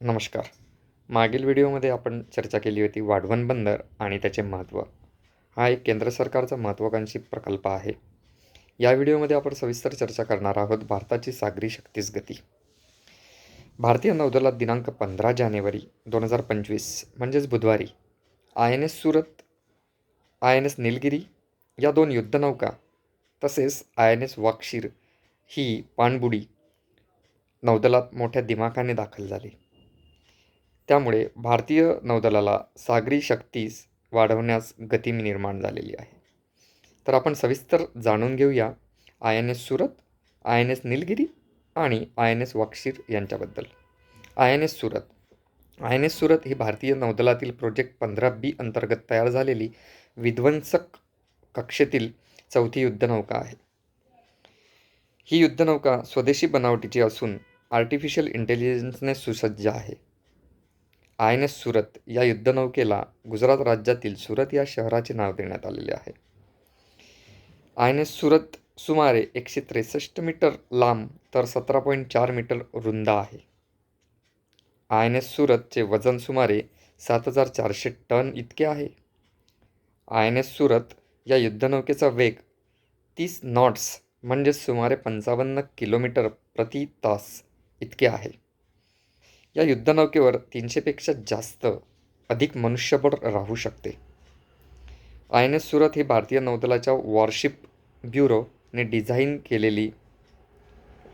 नमस्कार. मागील व्हिडिओमध्ये आपण चर्चा केली होती वाढवण बंदर आणि त्याचे महत्त्व हा एक केंद्र सरकारचा महत्त्वाकांक्षी प्रकल्प आहे. या व्हिडिओमध्ये आपण सविस्तर चर्चा करणार आहोत भारताची सागरी शक्तीस गती. भारतीय नौदलात दिनांक पंधरा जानेवारी दोन हजार पंचवीस म्हणजेच बुधवारी I N S Surat I N S Nilgiri या दोन युद्धनौका तसेच आय एन एस वाक्षीर ही पाणबुडी नौदलात मोठ्या दिमाखाने दाखल झाली. त्यामुळे भारतीय नौदलाला सागरी शक्तीस वाढवण्यास गती निर्माण झालेली आहे. तर आपण सविस्तर जाणून घेऊया I N S Surat I N S Nilgiri आणि आय एन एस वाक्षीर यांच्याबद्दल. I N S Surat. I N S Surat ही भारतीय नौदलातील प्रोजेक्ट पंधरा बी अंतर्गत तयार झालेली विध्वंसक कक्षेतील चौथी युद्धनौका आहे. ही युद्धनौका स्वदेशी बनावटीची असून आर्टिफिशियल इंटेलिजन्सने सुसज्ज आहे. आय एन एस सुरत या युद्धनौकेला गुजरात राज्यातील सुरत या शहराचे नाव देण्यात आलेले आहे. आय एन एस सुरत सुमारे एकशे त्रेसष्ट मीटर लांब तर सतरा पॉईंट चार मीटर रुंद आहे. आय एन एस सुरतचे वजन सुमारे सात हजार चारशे टन इतके आहे. आय एन एस सुरत या युद्धनौकेचा वेग तीस नॉट्स म्हणजेच सुमारे पंचावन्न किलोमीटर प्रति तास इतके आहे. या युद्धनौकेवर तीनशेपेक्षा जास्त अधिक मनुष्यबळ राहू शकते. आय एन एस सुरत ही भारतीय नौदलाच्या वॉरशिप ब्युरोने डिझाईन केलेली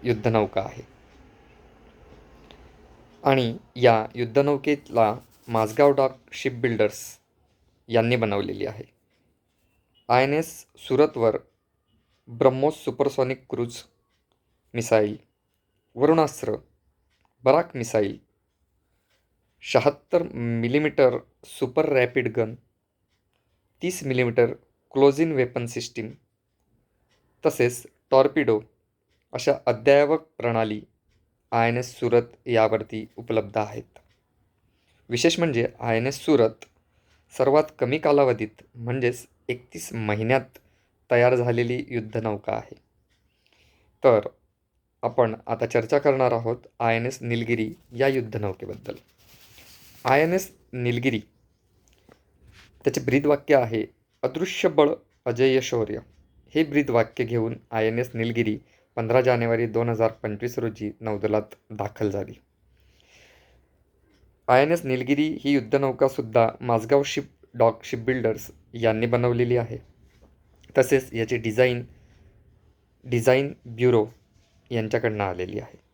युद्धनौका आहे. आणि या युद्धनौकेला माझगाव डॉक शिप बिल्डर्स यांनी बनवलेली आहे. I N S सुरतवर BrahMos supersonic cruise missile Varunastra Barak missile शहात्तर मिलीमीटर सुपर रॅपिड गन तीस millimetre close in weapon system तसेच टॉर्पिडो अशा अद्ययावक प्रणाली आय एन एस सुरत यावरती उपलब्ध आहेत. विशेष म्हणजे आय एन एस सुरत सर्वात कमी कालावधीत म्हणजेच एकतीस महिन्यात तयार झालेली युद्धनौका आहे. तर आपण आता चर्चा करणार आहोत आय एन एस निलगिरी या युद्धनौकेबद्दल आय एन एस निलगिरी. त्याचे ब्रीदवाक्य आहे अदृश्य बळ अजय शौर्य. हे ब्रीदवाक्य घेऊन आय एन एस निलगिरी पंधरा जानेवारी दोन हजार पंचवीस रोजी नौदलात दाखल झाली. आय एन एस निलगिरी ही युद्धनौकासुद्धा Mazagon ship dock ship builders यांनी बनवलेली आहे. तसेच याची डिझाईन डिझाईन ब्युरो यांच्याकडनं आलेली आहे.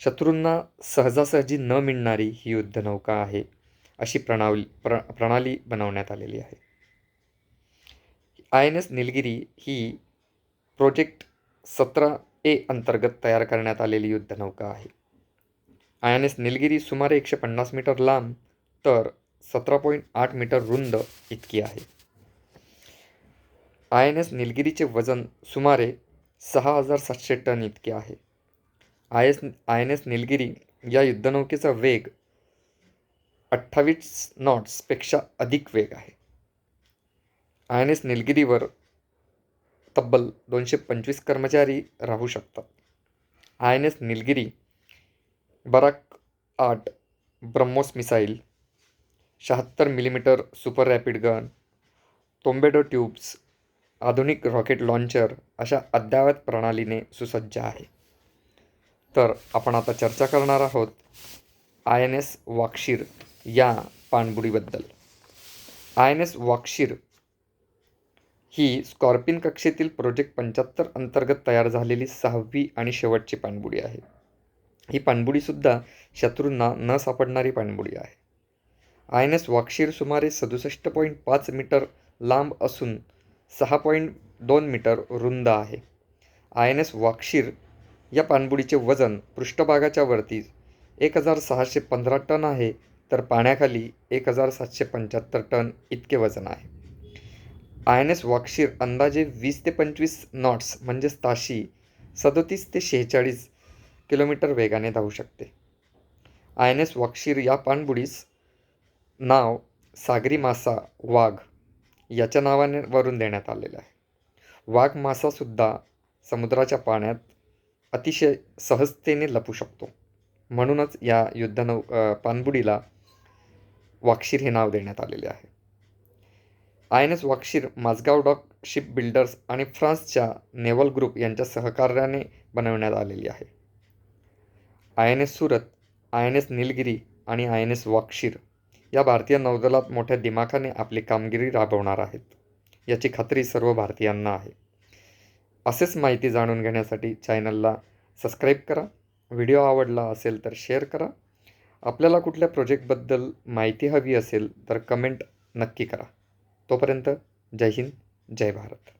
शत्रूंना सहजासहजी न मिळणारी ही युद्धनौका आहे अशी प्रणाली प्र प्रणाली बनवण्यात आलेली आहे. आय एन एस निलगिरी ही प्रोजेक्ट सतरा ए अंतर्गत तयार करण्यात आलेली युद्धनौका आहे. आय एन एस निलगिरी सुमारे एकशे पन्नास मीटर लांब तर सतरा पॉईंट आठ मीटर रुंद इतकी आहे. आय एन एस निलगिरीचे वजन सुमारे सहा हजार सातशे टन इतके आहे. I S I N S Nilgiri या युद्धनौकेचा वेग अठ्ठावीस नॉट्सपेक्षा अधिक वेग आहे. आय एन एस निलगिरीवर तब्बल दोनशे पंचवीस कर्मचारी राहू शकतात. I N S Nilgiri Barak आठ ब्रह्मोस मिसाईल शहात्तर millimetre super rapid gun torpedo tubes आधुनिक रॉकेट लॉन्चर अशा अद्ययावत प्रणालीने सुसज्ज आहे. तर आपण आता चर्चा करणार आहोत आय एन एस वाक्षीर या पाणबुडीबद्दल. आय एन एस वाक्षीर ही स्कॉर्पिन कक्षेतील प्रोजेक्ट पंच्याहत्तर अंतर्गत तयार झालेली सहावी आणि शेवटची पाणबुडी आहे. ही पाणबुडीसुद्धा शत्रूंना न सापडणारी पाणबुडी आहे. आय एन एस वाक्षीर सुमारे सदुसष्ट पॉईंट पाच मीटर लांब असून सहा पॉईंट दोन मीटर रुंद आहे. आय एन एस वाक्षीर या पाणबुडीचे वजन पृष्ठभागाच्या वरती एक हजार सहाशे पंधरा टन आहे तर पाण्याखाली एक हजार सातशे पंच्याहत्तर टन इतके वजन आहे. आय एन एस वाक्षीर अंदाजे वीस ते पंचवीस नॉट्स म्हणजेच ताशी सदोतीस ते शेहेचाळीस किलोमीटर वेगाने धावू शकते. आय एन एस वाक्षीर या पाणबुडीस नाव सागरी मासा वाघ याच्या नावाने वरून देण्यात आलेलं आहे. वाघ मासासुद्धा समुद्राच्या पाण्यात अतिशय सहजतेने लपू शकतो. म्हणूनच या युद्धनौ पाणबुडीला वाक्षीर हे नाव देण्यात आलेले आहे. I N S Vagsheer Mazagon dock ship builders आणि फ्रान्सच्या नेव्हल ग्रुप यांच्या सहकार्याने बनवण्यात आलेली आहे. I N S Surat I N S Nilgiri आणि आय एन एस वाक्षीर या भारतीय नौदलात मोठ्या दिमाखाने आपली कामगिरी राबवणार आहेत. याची खात्री सर्व भारतीयांना आहे. असेच माहिती जाणून घेण्यासाठी चॅनलला सबस्क्राईब करा. व्हिडिओ आवडला असेल तर शेअर करा. आपल्याला कुठल्या प्रोजेक्टबद्दल माहिती हवी असेल तर कमेंट नक्की करा. तोपर्यंत जय हिंद जय भारत.